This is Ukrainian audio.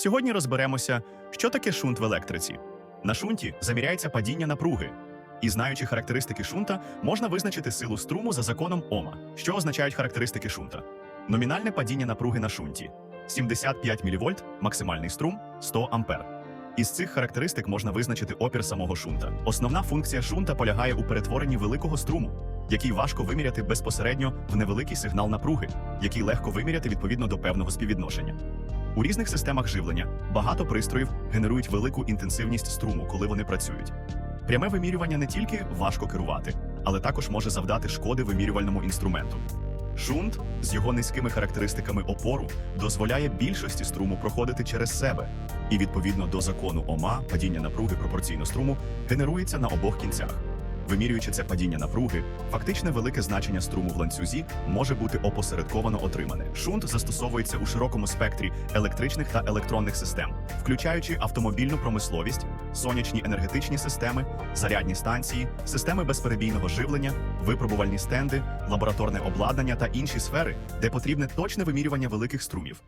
Сьогодні розберемося, що таке шунт в електриці. На шунті заміряється падіння напруги. І знаючи характеристики шунта, можна визначити силу струму за законом Ома. Що означають характеристики шунта? Номінальне падіння напруги на шунті 75 мВ, максимальний струм 100 А. Із цих характеристик можна визначити опір самого шунта. Основна функція шунта полягає у перетворенні великого струму, який важко виміряти безпосередньо в невеликий сигнал напруги, який легко виміряти відповідно до певного співвідношення. У різних системах живлення багато пристроїв генерують велику інтенсивність струму, коли вони працюють. Пряме вимірювання не тільки важко керувати, але також може завдати шкоди вимірювальному інструменту. Шунт з його низькими характеристиками опору дозволяє більшості струму проходити через себе, і відповідно до закону Ома падіння напруги пропорційно струму генерується на обох кінцях. Вимірюючи це падіння напруги, фактичне велике значення струму в ланцюзі може бути опосередковано отримане. Шунт застосовується у широкому спектрі електричних та електронних систем, включаючи автомобільну промисловість, сонячні енергетичні системи, зарядні станції, системи безперебійного живлення, випробувальні стенди, лабораторне обладнання та інші сфери, де потрібне точне вимірювання великих струмів.